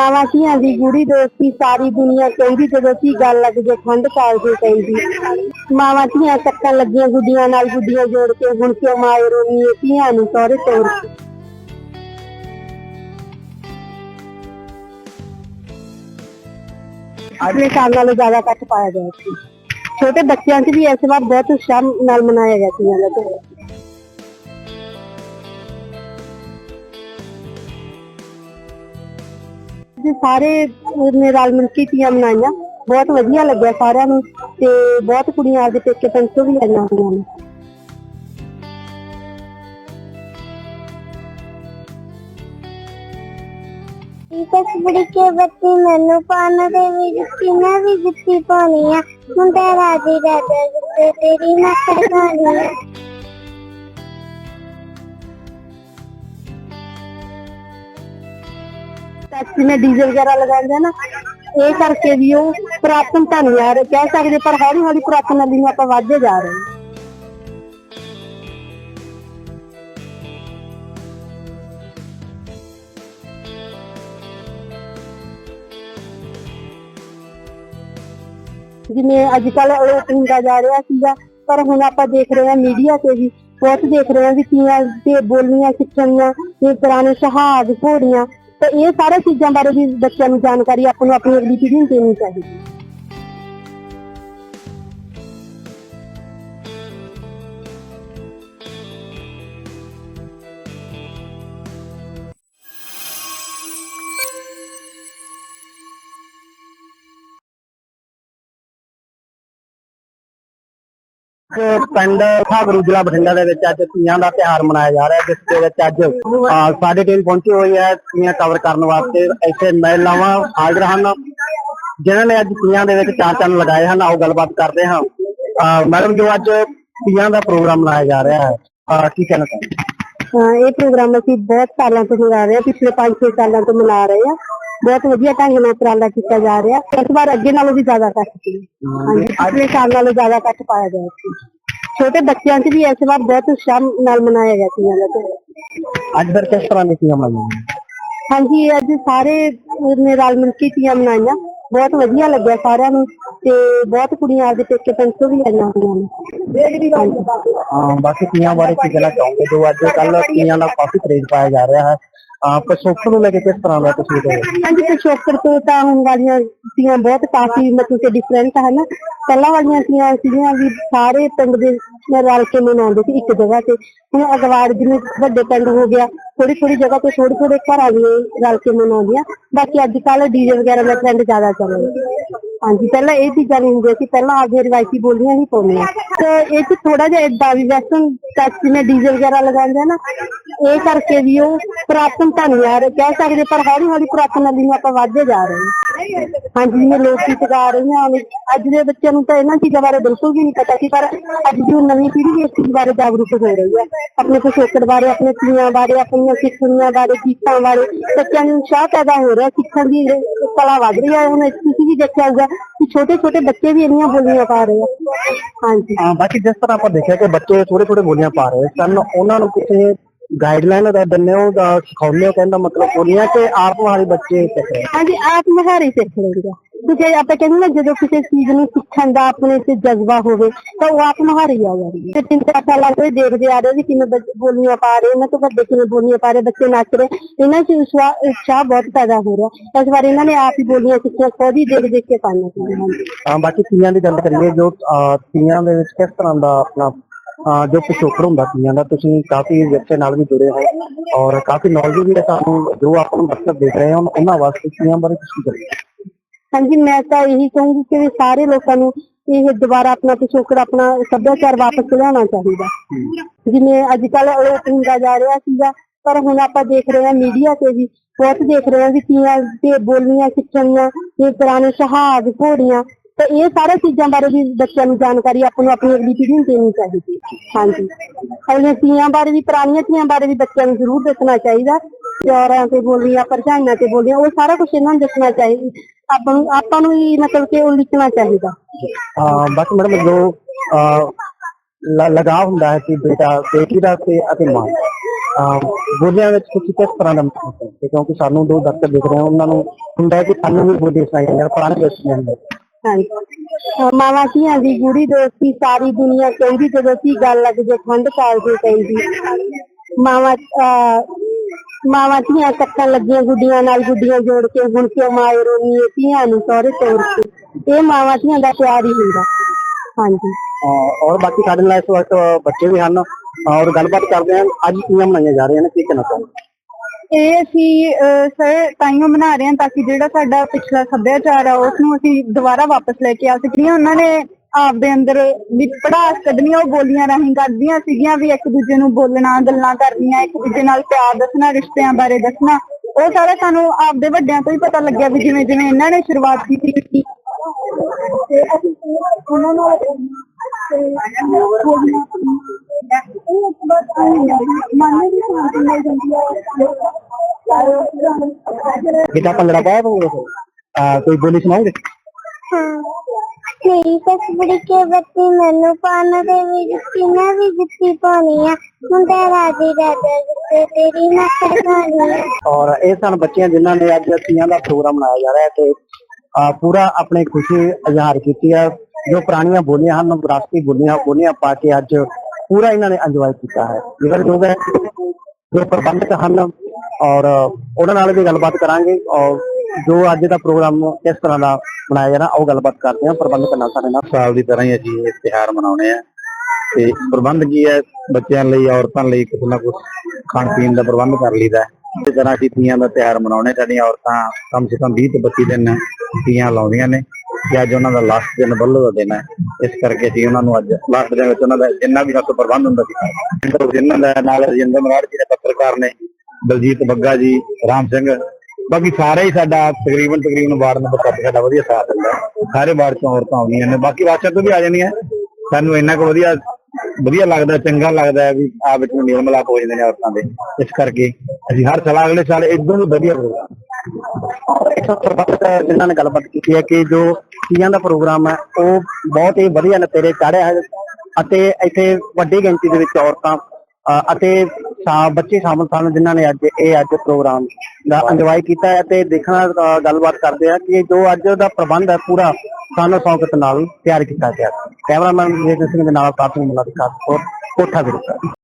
ਮਾਵਾਂ ਧੀਆਂ ਦੀ ਗੂੜੀ ਦੋਸਤੀ ਸਾਰੀ ਦੁਨੀਆ ਕਹਿੰਦੀ ਜਦੋਂ ਕੀ ਗੱਲ ਲੱਗ ਜੇ ਠੰਡ ਕਾਲ ਦੀ ਕਹਿੰਦੀ ਮਾਵਾਂ ਧੀਆਂ ਕੱਟਣ ਲੱਗੀਆਂ, ਗੁੱਡੀਆਂ ਨਾਲ ਗੁੱਡੀਆਂ ਜੋੜ ਕੇ, ਹੁਣ ਕਿਉਂ ਮਾਏ ਰੋਣੀ ਧੀਆਂ ਨੂੰ ਸਹੁਰੇ ਤੋਰ। ਕੇ ਅਗਲੇ ਸਾਲ ਨਾਲੋਂ ਜ਼ਿਆਦਾ ਕੱਟ ਪਾਇਆ ਗਿਆ ਸੀ। ਛੋਟੇ ਬੱਚਿਆਂ 'ਚ ਵੀ ਇਸ ਵਾਰ ਬਹੁਤ ਉਤਸ਼ਾਹ ਨਾਲ ਮਨਾਇਆ ਗਿਆ ਸੀ। ਇਹਨਾਂ ਦਾ ਜੀ, ਸਾਰੇ ਨੇ ਰਲ ਮਿਲ ਕੇ ਤੀਆਂ ਮਨਾਈਆਂ। ਬਹੁਤ ਵਧੀਆ ਲੱਗਿਆ ਸਾਰਿਆਂ ਨੂੰ ਤੇ ਬਹੁਤ ਕੁੜੀਆਂ ਆਪਦੇ ਪੇਕੇ ਪਿੰਡ ਤੋਂ ਵੀ ਆਈਆਂ ਹੋਈਆਂ ਨੇ। ਬਸ ਬੜੀ ਕੇ ਬੱਤੀ ਮੈਨੂੰ ਪਾਣ ਦੇ ਵੀ ਜੁੱਤੀ ਵੀ ਜੁੱਤੀ ਪਾਉਣੀ ਆ। ਮੁੰਡਾ ਰਾਜੀ ਰਾਜਾ ਜੁੱਤੀ ਤੇਰੀ ਮੈਂ ਕਰਵਾਉਣੀ ਆ। ਟੈਕਸੀ में ਡੀਜ਼ਲ ਵਗੈਰਾ ਲਗਾਉਂਦੇ ਆ ਨਾ, ਇਹ ਕਰਕੇ ਵੀ ਉਹ ਪੁਰਾਤਨ ਤਾਂ ਨਹੀਂ ਆ ਰਹੇ, ਕਹਿ ਸਕਦੇ ਪਰ ਹੌਲੀ ਹੌਲੀ ਪੁਰਾਤਨ ਨਦੀ ਨੂੰ ਆਪਾਂ ਵੱਧਦੇ ਜਾ ਰਹੇ ਹਾਂ। ਜਿਵੇਂ ਅੱਜ ਕੱਲ ਉਹ ਹੁੰਦਾ ਜਾ ਰਿਹਾ ਸੀਗਾ, ਪਰ ਹੁਣ ਆਪਾਂ ਦੇਖ ਰਹੇ ਹਾਂ ਮੀਡੀਆ ਤੇ ਵੀ, ਬਹੁਤ ਦੇਖ ਰਹੇ ਹਾਂ ਵੀ ਤੀਆਂ ਤੇ ਬੋਲੀਆਂ ਸਿੱਖਣੀਆਂ ਤੇ ਪੁਰਾਣੇ ਸ਼ਹਾਦ ਘੋੜੀਆਂ ਤੇ ਇਹ ਸਾਰਾ ਚੀਜ਼ਾਂ ਬਾਰੇ ਵੀ ਬੱਚਿਆਂ ਨੂੰ ਜਾਣਕਾਰੀ ਆਪਾਂ ਨੂੰ ਆਪਣੀ ਅਗਲੀ ਪੀੜ੍ਹੀ ਨੂੰ ਦੇਣੀ ਚਾਹੀਦੀ ਹੈ। ਪਿੰਡ ਖਾਗਰੂ ਜ਼ਿਲ੍ਹਾ ਬਠਿੰਡਾ ਦੇ ਵਿੱਚ ਅੱਜ ਤੀਆਂ ਦਾ ਤਿਉਹਾਰ ਮਨਾਇਆ ਜਾ ਰਿਹਾ, ਜਿਸ ਦੇ ਵਿੱਚ ਅੱਜ ਸਾਡੇ ਟੀਮ ਪਹੁੰਚੀ ਹੋਈ ਹੈ, ਤੀਆਂ ਕਵਰ ਕਰਨ ਵਾਸਤੇ ਇੱਥੇ ਮਹਿਲਾਵਾਂ ਹਾਜ਼ਰ ਹਨ, ਜਿਨ੍ਹਾਂ ਨੇ ਅੱਜ ਤੀਆਂ ਦੇ ਵਿੱਚ ਚਾਰ ਚੰਨ ਲਗਾਏ ਹਨ। ਆਓ ਗੱਲਬਾਤ ਕਰਦੇ ਹਾਂ। ਮੈਡਮ ਜੋ, ਅੱਜ ਤੀਆਂ ਦਾ ਪ੍ਰੋਗਰਾਮ ਮਨਾਇਆ ਜਾ ਰਿਹਾ ਹੈ। ਕੀ ਕਹਿਣਾ ਚਾਹੁੰਦੇ ਇਹ ਪ੍ਰੋਗਰਾਮ ਅਸੀਂ ਬਹੁਤ ਸਾਲਾਂ ਤੋਂ ਮਨਾ ਰਹੇ ਹਾਂ, ਪਿਛਲੇ 5-6 ਸਾਲਾਂ ਤੋਂ ਮਨਾ ਰਹੇ ਹਾਂ। ਬਹੁਤ ਵਧੀਆ ਢੰਗ ਨਾਲ ਉਪਰਾਲਾ ਕੀਤਾ ਜਾ ਰਿਹਾ। ਇਸ ਵਾਰ ਅੱਗੇ ਨਾਲੋਂ ਵੀ ਜ਼ਿਆਦਾ ਕੱਟ ਸੀ। ਹਾਂਜੀ, ਪਿਛਲੇ ਸਾਲ ਨਾਲੋਂ ਜ਼ਿਆਦਾ ਕੱਟ ਪਾਇਆ ਗਿਆ ਸੀ। ਛੋਟੇ ਬੱਚਿਆਂ 'ਚ ਵੀ ਇਸ ਵਾਰ ਬਹੁਤ ਉਤਸ਼ਾਹ ਨਾਲ ਮਨਾਇਆ ਗਿਆ ਸੀ ਇਹਨਾਂ ਦਾ। ਅੱਜ ਫਿਰ ਕਿਸ ਤਰ੍ਹਾਂ ਦੀ ਤੀਆਂ ਮਨਾਈਆਂ ਹਾਂਜੀ ਅੱਜ ਸਾਰੇ ਨੇ ਰਲ ਮਿਲ ਕੇ ਤੀਆਂ ਮਨਾਈਆਂ। ਬਹੁਤ ਵਧੀਆ ਲੱਗਿਆ ਸਾਰਿਆਂ ਨੂੰ ਤੇ ਬਹੁਤ ਕੁੜੀਆਂ ਆਪਦੇ ਪੇਕੇ ਪਿੰਡ ਤੋਂ ਵੀ ਆਈਆਂ ਹੋਈਆਂ ਨੇ। ਹਾਂ ਬਾਕੀ ਤੀਆਂ ਬਾਰੇ ਕੀ ਕਹਿਣਾ ਚਾਹੋਗੇ? ਜੋ ਅੱਜ ਕੱਲ ਤੀਆਂ ਦਾ ਕਾਫੀ ਕਰੇਜ਼ ਪਾਇਆ ਜਾ ਰਿਹਾ ਹੈ। ਪਿਛੋਕੜ ਨੂੰ ਲੈ ਕੇ ਕਿਸ ਤਰ੍ਹਾਂ ਦਾ ਤੁਸੀਂ ਕਹੋਗੇ ਹਾਂਜੀ ਪਿਛੋਕੜ ਤੋਂ ਤਾਂ ਹੁਣ ਵਾਲੀਆਂ ਤੀਆਂ ਬਹੁਤ ਕਾਫੀ ਮਤਲਬ ਕਿ ਡਿਫਰੈਂਟ ਹੈ ਨਾ ਪਹਿਲਾਂ ਵਾਲੀਆਂ ਤੀਆਂ ਸੀਗੀਆਂ ਵੀ ਸਾਰੇ ਪਿੰਡ ਦੇ ਰਲ ਕੇ ਮਨਾਉਂਦੇ ਸੀ ਇੱਕ ਜਗ੍ਹਾ ਤੇ। ਹੁਣ ਅਗਵਾੜ ਜਿਵੇਂ ਵੱਡੇ ਪਿੰਡ ਹੋ ਗਿਆ ਥੋੜੀ ਥੋੜੀ ਜਗ੍ਹਾ ਤੇ ਥੋੜੇ ਥੋੜੇ ਘਰਾਂ ਦੇ ਰਲ ਕੇ ਮਨਾਉਂਦੀਆਂ। ਬਾਕੀ ਅੱਜ ਕੱਲ ਡੀਜੇ ਵਗੈਰਾ ਦਾ ਟ੍ਰੈਂਡ ਜ਼ਿਆਦਾ ਚੱਲ ਰਿਹਾ। ਹਾਂਜੀ, ਪਹਿਲਾਂ ਇਹ ਚੀਜ਼ਾਂ ਨਹੀਂ ਹੁੰਦੀਆਂ ਸੀ, ਪਹਿਲਾਂ ਆਪਦੀਆਂ ਰਿਵਾਇਤੀ ਬੋਲੀਆਂ ਹੀ ਪਾਉਂਦੀਆਂ ਤੇ ਇਹ ਚ ਥੋੜਾ ਜਿਹਾ ਏਦਾਂ ਵੀ ਵੈਸਟਰਨ ਟੱਚ ਜਿਵੇਂ ਡੀਜੇ ਵਗੈਰਾ ਲਗਾਉਂਦੇ ਆ ਨਾ ਇਹ ਕਰਕੇ ਵੀ ਉਹ ਪੁਰਾਤਨ ਤਾਂ ਨਹੀਂ ਆ ਰਹੇ, ਕਹਿ ਸਕਦੇ ਪਰ ਹੌਲੀ ਹੌਲੀ ਪੁਰਾਤਨ ਨਦੀ ਨੂੰ ਆਪਾਂ ਵੱਧਦੇ ਜਾ ਰਹੇ ਹਾਂ। ਹਾਂਜੀ, ਜਿਵੇਂ ਲੋਕ ਗੀਤ ਗਾ ਰਹੀਆਂ ਨੇ ਅੱਜ ਦੇ ਬੱਚਿਆਂ ਨੂੰ ਤਾਂ ਇਹਨਾਂ ਚੀਜ਼ਾਂ ਬਾਰੇ ਬਿਲਕੁਲ ਵੀ ਨਹੀਂ ਪਤਾ ਸੀ, ਪਰ ਅੱਜ ਦੀ ਨਵੀਂ ਪੀੜ੍ਹੀ ਇਸ ਚੀਜ਼ ਬਾਰੇ ਜਾਗਰੂਕ ਹੋ ਰਹੀ ਹੈ। ਆਪਣੇ ਪਿਛੋਕੜ ਬਾਰੇ, ਆਪਣੇ ਤੀਆਂ ਬਾਰੇ, ਆਪਣੀਆਂ ਸਿੱਖਣੀਆਂ ਬਾਰੇ, ਗੀਤਾਂ ਬਾਰੇ ਬੱਚਿਆਂ ਨੂੰ ਉਤਸ਼ਾਹ ਪੈਦਾ ਹੋ ਰਿਹਾ ਸਿੱਖਣ ਦੀ ਕਲਾ ਵੱਧ ਰਹੀ ਹੈ, ਹੁਣ ਤੁਸੀਂ ਵੀ ਦੇਖਿਆ ਹੋਊਗਾ ਕਿ ਛੋਟੇ ਛੋਟੇ ਬੱਚੇ ਵੀ ਇੰਨੀਆਂ ਬੋਲੀਆਂ ਪਾ ਰਹੇ ਆ। ਹਾਂਜੀ। ਹਾਂ, ਬਾਕੀ ਜਿਸ ਤਰ੍ਹਾਂ ਆਪਾਂ ਦੇਖਿਆ ਕਿ ਬੱਚੇ ਥੋੜੇ ਥੋੜੇ ਬੋਲੀਆਂ ਪਾ ਰਹੇ ਸਨ, ਉਹਨਾਂ ਨੂੰ ਕਿਸੇ ਗਾਈਡਲਾਈਨ ਦਾ ਦਿੰਦੇ ਹੋ ਜਾਂ ਸਿਖਾਉਂਦੇ ਹੋ ਕਹਿੰਦਾ ਮਤਲਬ ਬੋਲੀਆਂ ਕਿ ਆਪ ਵਾਲੇ ਬੱਚੇ ਸਿੱਖ ਰਹੇ ਹਾਂਜੀ ਆਪ ਮਹਾਰੀ ਸਿੱਖ ਲੈਂਦਾ ਕਿਉਂਕਿ ਆਪਾਂ ਕਹਿੰਦੇ ਨਾ ਜਦੋਂ ਕਿਸੇ ਚੀਜ਼ ਨੂੰ ਸਿੱਖਣ ਦਾ ਆਪਣੇ ਤੇ ਜਜ਼ਬਾ ਹੋਵੇ ਤਾਂ ਉਹ ਆਪ ਮਹਾਰੀ ਆ ਜਾਂਦੀ ਹੈ ਤੇ ਤਿੰਨ ਚਾਰ ਸਾਲਾਂ ਤੋਂ ਇਹ ਦੇਖਦੇ ਆ ਰਹੇ ਵੀ ਕਿਵੇਂ ਬੱਚੇ ਬੋਲੀਆਂ ਪਾ ਰਹੇ ਇਹਨਾਂ ਤੋਂ ਵੱਡੇ ਕਿਵੇਂ ਬੋਲੀਆਂ ਪਾ ਰਹੇ ਬੱਚੇ ਨੱਚ ਰਹੇ। ਇਹਨਾਂ 'ਚ ਉਤਸ਼ਾਹ ਬਹੁਤ ਪੈਦਾ ਹੋ ਰਿਹਾ। ਇਸ ਵਾਰ ਇਹਨਾਂ ਨੇ ਆਪ ਹੀ ਬੋਲੀਆਂ ਸਿੱਖੀਆਂ ਖੁਦ ਹੀ ਦੇਖ ਦੇਖ ਕੇ ਹਾਂਜੀ ਹਾਂ ਬਾਕੀ ਤੀਆਂ ਦੀ ਗੱਲ ਕਰੀਏ ਜੋ ਤੀਆਂ ਦੇ ਵਿੱਚ ਕਿਸ ਤਰ੍ਹਾਂ ਦਾ ਆਪਣਾ ਜੋ ਪਿਛੋਕੜ ਹੁੰਦਾ ਤੀਆਂ ਦਾ ਤੁਸੀਂ ਕਾਫੀ ਵਿਰਸੇ ਨਾਲ ਵੀ ਜੁੜੇ ਹੋ ਔਰ ਕਾਫੀ ਨੌਲੇਜ ਵੀ ਹੈ ਤੁਹਾਨੂੰ ਜੋ ਆਪਾਂ ਨੂੰ ਬੱਚੇ ਦੇਖ ਰਹੇ ਹੋ ਉਹਨਾਂ ਵਾਸਤੇ ਤੀਆਂ ਬਾਰੇ ਤੁਸੀਂ ਕਰੀਏ ਹਾਂਜੀ ਮੈਂ ਤਾਂ ਇਹੀ ਕਹੂੰਗੀ ਕਿ ਸਾਰੇ ਲੋਕਾਂ ਨੂੰ ਇਹ ਦੁਬਾਰਾ ਆਪਣਾ ਪਿਛੋਕੜ ਆਪਣਾ ਸੱਭਿਆਚਾਰ ਵਾਪਸ ਲਿਆਉਣਾ ਚਾਹੀਦਾ। ਜਿਵੇਂ ਅੱਜ ਕੱਲ ਉਹ ਹੁੰਦਾ ਜਾ ਰਿਹਾ ਸੀਗਾ ਪਰ ਹੁਣ ਆਪਾਂ ਦੇਖ ਰਹੇ ਹਾਂ ਮੀਡੀਆ ਤੇ ਵੀ ਬਹੁਤ ਦੇਖ ਰਹੇ ਹਾਂ ਵੀ ਤੀਆਂ ਤੇ ਬੋਲੀਆਂ ਸਿੱਖਣੀਆਂ ਤੇ ਪੁਰਾਣੇ ਸ਼ਹਾਦ ਘੋੜੀਆਂ ਤੇ ਇਹ ਸਾਰਾ ਚੀਜ਼ਾਂ ਬਾਰੇ ਵੀ ਬੱਚਿਆਂ ਨੂੰ ਜਾਣਕਾਰੀ ਆਪਾਂ ਨੂੰ ਆਪਣੀ ਅਗਲੀ ਪੀੜ੍ਹੀ ਨੂੰ ਦੇਣੀ ਚਾਹੀਦੀ। ਹਾਂਜੀ। ਅਗਲੀਆਂ ਤੀਆਂ ਬਾਰੇ ਵੀ ਪੁਰਾਣੀਆਂ ਤੀਆਂ ਬਾਰੇ ਵੀ ਬੱਚਿਆਂ ਨੂੰ ਜ਼ਰੂਰ ਦੱਸਣਾ ਚਾਹੀਦਾ। ਪਿਆਰਾਂ ਤੇ ਬੋਲੀਆਂ ਭਰਜਾਈਆਂ ਤੇ ਬੋਲੀਆਂ ਉਹ ਸਾਰਾ ਕੁਝ ਇਹਨਾਂ ਨੂੰ ਦੱਸਣਾ ਚਾਹੀਦਾ। ਆਪਾਂ ਨੂੰ ਆਪਾਂ ਨੂੰ ਹੀ ਮਤਲਬ ਕਿ ਉਹ ਲਿਖਣਾ ਚਾਹੀਦਾ। ਅਹ, ਬਾਕੀ ਮੈਡਮ ਜੋ ਲਗਾਵ ਹੁੰਦਾ ਹੈ ਕਿ ਬੇਟਾ ਬੇਟੀ ਦਾ ਤੇ ਅਤੇ ਮਾਂ ਅਹ ਵਿੱਚ ਤੁਸੀਂ ਕਿਸ ਤਰ੍ਹਾਂ ਦਾ ਮਹਿਸੂਸ ਕਰਦੇ ਕਿਉਂਕਿ ਸਾਨੂੰ ਦੋ ਦਰਸ਼ਕ ਦੇਖ ਰਹੇ ਹਨ ਉਹਨਾਂ ਨੂੰ ਹੁੰਦਾ ਹੈ ਕਿ ਸਾਨੂੰ ਵੀ ਬੋਲੀ ਸੁਣਾਈ ਜਾਂਦੀ ਹੈ ਪੁਰਾਣੇ ਵਿੱਚ ਜਾਂਦੇ ਹਾਂਜੀ। ਅਹ ਮਾਵਾਂ ਧੀਆਂ ਦੀ ਗੂੜੀ ਦੋਸਤੀ ਸਾਰੀ ਦੁਨੀਆ ਕਹਿੰਦੀ ਜਦੋਂ ਕੀ ਗੱਲ ਲੱਗ ਜੇ ਠੰਡ ਕਾਲ ਦੀ ਕਹਿੰਦੀ। ਮਾਵਾਂ, ਅਹ ਧੀਆਂ ਕੱਟਣ ਲੱਗੀਆਂ ਗੁੱਡੀਆਂ ਨਾਲ ਗੁੱਡੀਆਂ ਜੋੜ ਕੇ, ਹੁਣ ਕਿਉਂ ਮਾਏ ਰੋਣੀ ਧੀਆਂ ਨੂੰ ਸਹੁਰੇ ਤੋੜ ਕੇ। ਇਹ ਮਾਵਾਂ ਧੀਆਂ ਦਾ ਪਿਆਰ ਹੀ ਹੁੰਦਾ। ਹਾਂਜੀ। ਔਰ ਬਾਕੀ ਸਾਡੇ ਨਾਲ ਇਸ ਵਕਤ ਬੱਚੇ ਵੀ ਹਨ। ਔਰ ਗੱਲਬਾਤ ਕਰਦੇ ਹਨ। ਅੱਜ ਕੀਆਂ ਮਨਾਈਆਂ ਜਾ ਰਹੀਆਂ ਨੇ, ਕੀ ਕਹਿਣਾ ਚਾਹੁੰਦੇ ਇਹ ਅਸੀਂ ਸਰ ਤਾਈਓ ਬਣਾ ਰਹੇ ਹਾਂ ਤਾਂ ਕਿ ਜਿਹੜਾ ਸਾਡਾ ਪਿਛਲਾ ਸੱਭਿਆਚਾਰ ਆ ਉਸ ਨੂੰ ਅਸੀਂ ਦੁਬਾਰਾ ਵਾਪਸ ਲੈ ਕੇ ਆ ਸਕੀਏ। ਉਹਨਾਂ ਨੇ ਆਪਦੇ ਅੰਦਰ ਵੀ ਪੜਾਸ ਕੱਢਣੀਆਂ ਉਹ ਬੋਲੀਆਂ ਰਾਹੀਂ ਕਰਦੀਆਂ ਸੀਗੀਆਂ ਵੀ ਇੱਕ ਦੂਜੇ ਨੂੰ ਬੋਲਣਾ, ਗੱਲਾਂ ਕਰਨੀਆਂ, ਇੱਕ ਦੂਜੇ ਨਾਲ ਪਿਆਰ ਦੱਸਣਾ, ਰਿਸ਼ਤਿਆਂ ਬਾਰੇ ਦੱਸਣਾ। ਉਹ ਸਾਰਾ ਸਾਨੂੰ ਆਪਦੇ ਵੱਡਿਆਂ ਤੋਂ ਹੀ ਪਤਾ ਲੱਗਿਆ ਵੀ ਜਿਵੇਂ ਜਿਵੇਂ ਇਹਨਾਂ ਨੇ ਸ਼ੁਰੂਆਤ ਕੀਤੀ ਸੀ। ਤੇ ਅਸੀਂ ਉਹਨਾਂ ਨਾਲ ਬੇਟਾ ਭੰਗੜਾ ਪਾਇਆ ਤੂੰ ਆ ਕੋਈ ਬੋਲੀ ਸੁਣਾਓਗੇ? ਹਾਂ। ਮੇਰੀ ਤਸਵੀਰ ਕੇ ਬੱਤੀ ਮੈਨੂੰ ਪਾਣ ਦੇ ਵੀ ਜੁੱਤੀ ਮੈਂ ਵੀ ਜੁੱਤੀ ਪਾਉਣੀ ਆ। ਮੁੰਡਾ ਰਾਜੀ ਰਾਜਾ ਜਿੱਤੇ ਤੇਰੀ ਖਾਣੀ ਆ। ਔਰ ਇਹ ਸਨ ਬੱਚਿਆਂ ਜਿਨ੍ਹਾਂ ਨੇ ਅੱਜ ਤੀਆਂ ਦਾ ਪ੍ਰੋਗਰਾਮ ਮਨਾਇਆ ਜਾ ਰਿਹਾ ਹੈ ਤੇ ਅਹ ਪੂਰਾ ਆਪਣੀ ਖੁਸ਼ੀ ਇਜ਼ਹਾਰ ਕੀਤੀ ਹੈ ਜੋ ਪੁਰਾਣੀਆਂ ਬੋਲੀਆਂ ਹਨ ਵਿਰਾਸਤੀ ਬੋਲੀਆਂ ਬੋਲੀਆਂ ਪਾ ਕੇ ਅੱਜ ਪੂਰਾ ਇਹਨਾਂ ਨੇ ਇੰਜੋਏ ਕੀਤਾ ਹੈ। ਜਿਹੜਾ ਜੋ ਹੈ ਜੋ ਪ੍ਰਬੰਧਕ ਹਨ ਔਰ ਉਹਨਾਂ ਨਾਲ ਵੀ ਗੱਲਬਾਤ ਕਰਾਂਗੇ ਔਰ ਜੋ ਅੱਜ ਦਾ ਪ੍ਰੋਗਰਾਮ ਕਿਸ ਤਰ੍ਹਾਂ ਦਾ ਬਣਾਇਆ ਜਾਣਾ ਉਹ ਗੱਲਬਾਤ ਕਰਦੇ ਹਾਂ। ਪ੍ਰਬੰਧਕ ਨਾਲ ਸਾਡੇ ਨਾਲ। ਸਾਲ ਦੀ ਤਰ੍ਹਾਂ ਹੀ ਅਸੀਂ ਇਹ ਤਿਉਹਾਰ ਮਨਾਉਣੇ ਆ ਤੇ ਪ੍ਰਬੰਧ ਕੀ ਹੈ? ਬੱਚਿਆਂ ਲਈ, ਔਰਤਾਂ ਲਈ ਕੁਝ ਨਾ ਕੁਝ ਖਾਣ ਪੀਣ ਦਾ ਪ੍ਰਬੰਧ ਕਰ ਲਈਦਾ ਹੈ। ਤਰ੍ਹਾਂ ਅਸੀਂ ਤੀਆਂ ਦਾ ਤਿਉਹਾਰ ਮਨਾਉਣੇ ਸਾਡੀਆਂ ਔਰਤਾਂ ਕਮ ਸੇ ਕਮ 20 ਤੋਂ 25 ਦਿਨ ਤੀਆਂ ਲਾਉਂਦੀਆਂ ਨੇ ਕਿ ਅੱਜ ਉਹਨਾਂ ਦਾ ਲਾਸਟ ਦਿਨ ਬੱਲੋ ਦਾ ਦਿਨ ਹੈ। ਇਸ ਕਰਕੇ ਅਸੀਂ ਉਹਨਾਂ ਨੂੰ ਅੱਜ ਲਾਸਟ ਦਿਨ ਵਿੱਚ ਉਹਨਾਂ ਦਾ ਜਿੰਨਾ ਵੀ ਸਾਡੇ ਪ੍ਰਬੰਧ ਹੁੰਦਾ ਸੀ ਜਿਨ੍ਹਾਂ ਦਾ ਨਾਲ ਰਜਿੰਦਰ ਮਰਾੜ ਜੀ ਨੇ ਪੱਤਰਕਾਰ ਨੇ ਬਲਜੀਤ ਬੱਗਾ ਜੀ, ਰਾਮ ਸਿੰਘ। ਬਾਕੀ ਸਾਰੇ ਹੀ ਸਾਡਾ ਤਕਰੀਬਨ ਤਕਰੀਬਨ ਵਾਰਡ ਨੰਬਰ 7 ਸਾਡਾ ਵਧੀਆ ਸਾਥ ਦਿੰਦਾ ਸਾਰੇ ਵਾਰਡ ਤੋਂ ਔਰਤਾਂ ਆਉਂਦੀਆਂ ਨੇ। ਬਾਕੀ ਵਾਰਡਾਂ ਤੋਂ ਵੀ ਆ ਜਾਂਦੀਆਂ ਸਾਨੂੰ ਇੰਨਾ ਕੁ ਵਧੀਆ ਵਧੀਆ ਲੱਗਦਾ ਚੰਗਾ ਲੱਗਦਾ ਹੈ ਵੀ ਆ ਵਿੱਚ ਮੇਲ ਮਿਲਾਪ ਹੋ ਜਾਂਦੇ ਨੇ ਔਰਤਾਂ ਦੇ। ਇਸ ਕਰਕੇ ਅਸੀਂ ਹਰ ਸਾਲ, ਅਗਲੇ ਸਾਲ ਇਦੋਂ ਵੀ ਵਧੀਆ ਪ੍ਰੋਗਰਾਮ। ਇੱਕ ਪ੍ਰਬੰਧਕ ਜਿਨ੍ਹਾਂ ਨੇ ਗੱਲਬਾਤ ਕੀਤੀ ਹੈ ਕਿ ਜੋ ਤੀਆਂ ਦਾ ਪ੍ਰੋਗਰਾਮ ਹੈ, ਉਹ ਬਹੁਤ ਹੀ ਵਧੀਆ ਨਤੇਰੇ ਚਾੜਿਆ ਹੈ। ਅਤੇ ਇੱਥੇ ਵੱਡੀ ਗਿਣਤੀ ਦੇ ਵਿੱਚ ਔਰਤਾਂ ਅਤੇ ਸਾ- ਬੱਚੇ ਸ਼ਾਮਲ ਸਨ ਜਿਨ੍ਹਾਂ ਨੇ ਅੱਜ ਇਹ ਅੱਜ ਪ੍ਰੋਗਰਾਮ ਦਾ ਇੰਜੋਏ ਕੀਤਾ ਹੈ ਤੇ ਦੇਖਣਾ ਗੱਲਬਾਤ ਕਰਦੇ ਆ ਕਿ ਜੋ ਅੱਜ ਦਾ ਪ੍ਰਬੰਧ ਹੈ ਪੂਰਾ ਸਾਨੂੰ ਸੌਕਤ ਨਾਲ ਤਿਆਰ ਕੀਤਾ ਗਿਆ। ਕੈਮਰਾਮੈਨ ਵਿਜੇ ਸਿੰਘ ਦੇ ਨਾਲ ਸਾਥ ਨੂੰ ਮਿਲਾ ਦਿਖਾ ਕੋਠਾ ਵਿਰਸਾ